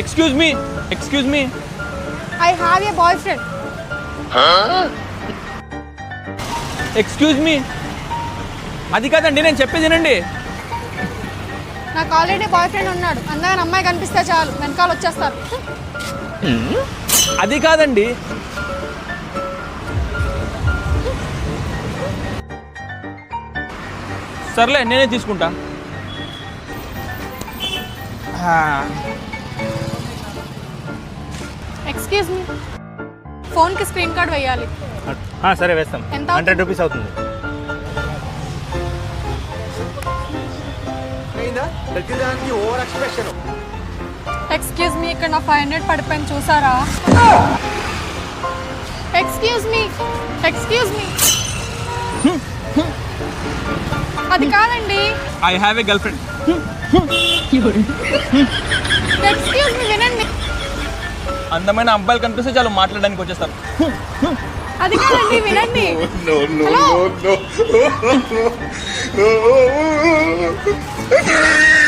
Excuse me excuse me I have a boyfriend excuse me అది కాదండి నేను చెప్పేది వినండి. నాకు ఆల్రెడీ బాయ్ ఫ్రెండ్ ఉన్నాడు. అందమైన అమ్మాయి కనిపిస్తే చాలు. వెనకాల వచ్చేస్తారు. అది కాదండి. సర్లే నేనే తీసుకుంటా. ఎక్స్క్యూజ్ మీ ఫోన్కి స్క్రీన్ కార్డ్ వేయాలి. ఆ, సరే వేస్తాం. ఎంత హండ్రెడ్ రూపీస్ అవుతుంది. ఎక్స్క్యూజ్ మీ ఇక్కడ నా ఫైవ్ హండ్రెడ్ పడిపోయింది చూసారా? ఎక్స్క్యూజ్ మీ ఎక్స్క్యూజ్ మీ అది కాదండి. I have a girlfriend excuse me అందమైన అబ్బాయిలు కనిపిస్తే చాలు మాట్లాడడానికి వచ్చేస్తారు. అది కాదండి వినండి. హలో